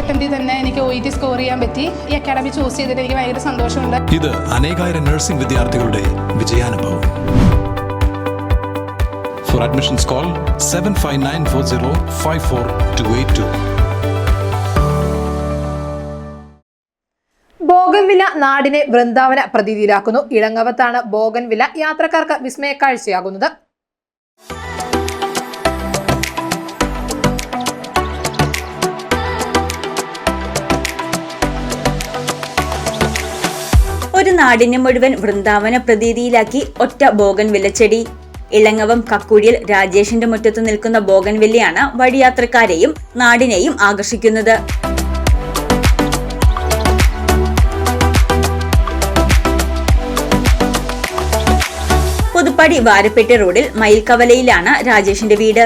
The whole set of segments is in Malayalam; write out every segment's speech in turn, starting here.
അറ്റംപ്റ്റിൽ തന്നെ എനിക്ക് ഒ ഇ ടി സ്കോർ ചെയ്യാൻ പറ്റി. ഈ അക്കാഡമി ചൂസ് ചെയ്തിട്ട് എനിക്ക് ഭയങ്കര സന്തോഷമുണ്ട്. ഇത് അനേകായിരം നഴ്സിംഗ് വിദ്യാർത്ഥികളുടെ വിജയാനുഭവം. For admissions call seven five nine four zero five four two eight two bougainvillea നാടിനെ വൃന്ദാവന പ്രതീതിയിലാക്കുന്നു. ഇളങ്ങവത്താണ് ബോഗൻവില യാത്രക്കാർക്ക് വിസ്മയക്കാഴ്ചയാകുന്നത്. നാടിനെ മുഴുവൻ വൃന്ദാവന പ്രതീതിയിലാക്കി ഒറ്റ ബോഗൻ വില്ലച്ചെടി. ഇളങ്ങവം കക്കുഴിയിൽ രാജേഷിന്റെ മുറ്റത്ത് നിൽക്കുന്ന ബോഗൻ വില്ലയാണ് വഴിയാത്രക്കാരെയും നാടിനെയും ആകർഷിക്കുന്നത്. പുതുപ്പടി വാരപ്പെട്ടി റോഡിൽ മയിൽക്കവലയിലാണ് രാജേഷിന്റെ വീട്.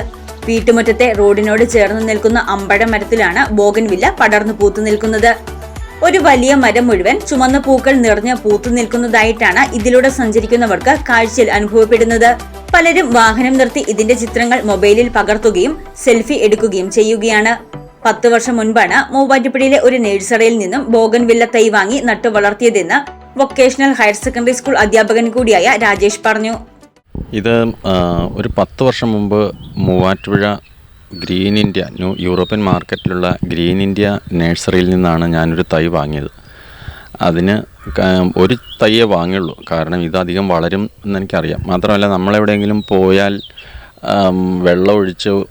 വീട്ടുമുറ്റത്തെ റോഡിനോട് ചേർന്ന് നിൽക്കുന്ന അമ്പഴ മരത്തിലാണ് ബോഗൻവില്ല പടർന്നു പൂത്തു നിൽക്കുന്നത്. ഒരു വലിയ മരം മുഴുവൻ ചുമന്ന പൂക്കൾ നിറഞ്ഞ് പൂത്തു നിൽക്കുന്നതായിട്ടാണ് ഇതിലൂടെ സഞ്ചരിക്കുന്നവർക്ക് കാഴ്ചയിൽ അനുഭവപ്പെടുന്നത്. പലരും വാഹനം നിർത്തി ഇതിന്റെ ചിത്രങ്ങൾ മൊബൈലിൽ പകർത്തുകയും സെൽഫി എടുക്കുകയും ചെയ്യുകയാണ്. പത്ത് വർഷം മുൻപാണ് മൂവാറ്റുപുഴയിലെ ഒരു നഴ്സറിയിൽ നിന്നും ബോഗൻവില്ല തൈ വാങ്ങി നട്ടു വളർത്തിയതെന്ന് വൊക്കേഷണൽ ഹയർ സെക്കൻഡറി സ്കൂൾ അധ്യാപകൻ കൂടിയായ രാജേഷ് പറഞ്ഞു. ഇത് ഒരു പത്ത് വർഷം മുമ്പ് Muvattupuzha green India new European മാർക്കറ്റിലുള്ള green India നേഴ്സറിയിൽ നിന്നാണ് ഞാനൊരു തൈ വാങ്ങിയത്. അതിന് ഒരു തൈയേ വാങ്ങിയുള്ളൂ. കാരണം ഇതധികം വളരും എന്നെനിക്കറിയാം. മാത്രമല്ല നമ്മളെവിടെയെങ്കിലും പോയാൽ വെള്ളമൊഴിച്ച്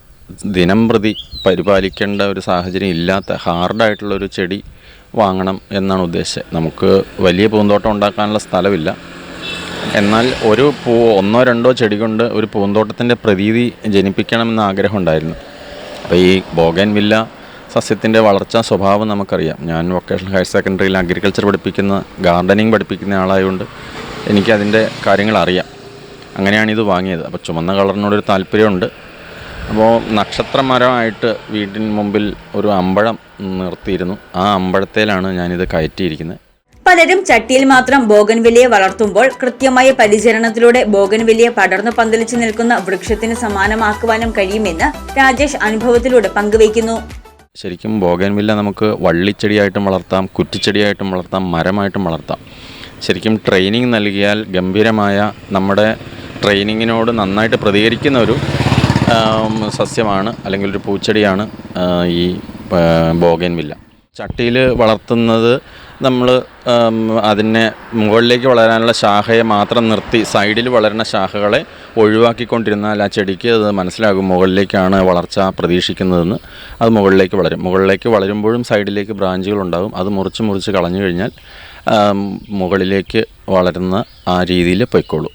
ദിനം പ്രതി പരിപാലിക്കേണ്ട ഒരു സാഹചര്യം ഇല്ലാത്ത ഹാർഡായിട്ടുള്ളൊരു ചെടി വാങ്ങണം എന്നാണ് ഉദ്ദേശിച്ചത്. നമുക്ക് വലിയ പൂന്തോട്ടം ഉണ്ടാക്കാനുള്ള സ്ഥലമില്ല. എന്നാൽ ഒരു പൂ ഒന്നോ രണ്ടോ ചെടി കൊണ്ട് ഒരു പൂന്തോട്ടത്തിന്റെ പ്രതീതി ജനിപ്പിക്കണമെന്ന് ആഗ്രഹം ഉണ്ടായിരുന്നു അപ്പോൾ ഈ ബോഗൻ വില്ല സസ്യത്തിന്റെ വളർച്ചാ സ്വഭാവം നമുക്കറിയാം. ഞാൻ വൊക്കേഷണൽ ഹയർ സെക്കൻഡറിയിൽ അഗ്രികൾച്ചർ പഠിപ്പിക്കുന്ന ഗാർഡനിങ് പഠിപ്പിക്കുന്ന ആളായതുകൊണ്ട് എനിക്കതിന്റെ കാര്യങ്ങൾ അറിയാം. അങ്ങനെയാണ് ഇത് വാങ്ങിയത്. അപ്പോൾ ചുമന്ന കളറിനോടൊരു താല്പര്യമുണ്ട്. അപ്പോൾ നക്ഷത്രമരമായിട്ട് വീട്ടിന് മുമ്പിൽ ഒരു അമ്പഴം നിർത്തിയിരുന്നു. ആ അമ്പഴത്തേലാണ് ഞാനിത് കയറ്റിയിരിക്കുന്നത്. പലരും ചട്ടിയിൽ മാത്രം ബോഗൻവില്ലയെ വളർത്തുമ്പോൾ കൃത്യമായ പരിചരണത്തിലൂടെ ബോഗൻവില്ലയെ പടർന്നു പന്തലിച്ചു നിൽക്കുന്ന വൃക്ഷത്തിന് സമാനമാക്കുവാനും കഴിയുമെന്ന് രാജേഷ് അനുഭവത്തിലൂടെ പങ്കുവയ്ക്കുന്നു. ശരിക്കും ബോഗൻവില്ല നമുക്ക് വള്ളിച്ചെടിയായിട്ടും വളർത്താം കുറ്റിച്ചെടിയായിട്ടും വളർത്താം മരമായിട്ടും വളർത്താം. ശരിക്കും ട്രെയിനിങ് നൽകിയാൽ ഗംഭീരമായ നമ്മുടെ ട്രെയിനിങ്ങിനോട് നന്നായിട്ട് പ്രതികരിക്കുന്ന ഒരു സസ്യമാണ് അല്ലെങ്കിൽ ഒരു പൂച്ചെടിയാണ് ഈ ബോഗൻവില്ല. ചട്ടിയിൽ വളർത്തുന്നത് നമ്മൾ അതിനെ മുകളിലേക്ക് വളരാനുള്ള ശാഖയെ മാത്രം നിർത്തി സൈഡിൽ വളരുന്ന ശാഖകളെ ഒഴിവാക്കിക്കൊണ്ടിരുന്നാൽ ആ ചെടിക്ക് അത് മനസ്സിലാകും മുകളിലേക്കാണ് വളർച്ച പ്രതീക്ഷിക്കുന്നതെന്ന്. അത് മുകളിലേക്ക് വളരും. മുകളിലേക്ക് വളരുമ്പോഴും സൈഡിലേക്ക് ബ്രാഞ്ചുകൾ ഉണ്ടാകും. അത് മുറിച്ച് മുറിച്ച് കളഞ്ഞു കഴിഞ്ഞാൽ മുകളിലേക്ക് വളരുന്ന ആ രീതിയിൽ പൊയ്ക്കോളൂ.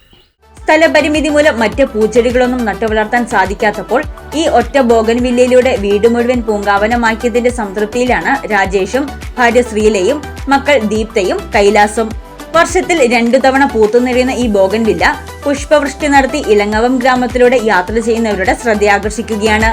സ്ഥലപരിമിതി മൂലം മറ്റ് പൂച്ചെടികളൊന്നും നട്ടുവളർത്താൻ സാധിക്കാത്തപ്പോൾ ഈ ഒറ്റ ബോഗൻവില്ലയിലൂടെ വീട് മുഴുവൻ പൂങ്കാവനമാക്കിയതിന്റെ സംതൃപ്തിയിലാണ് രാജേഷും ഭാര്യ ശ്രീലയും മക്കൾ ദീപ്തയും കൈലാസും. വർഷത്തിൽ രണ്ടു തവണ പൂത്തുനിറയുന്ന ഈ ബോഗൻവില്ല പുഷ്പവൃഷ്ടി നടത്തി ഇളങ്ങവം ഗ്രാമത്തിലൂടെ യാത്ര ചെയ്യുന്നവരുടെ ശ്രദ്ധയാകർഷിക്കുകയാണ്.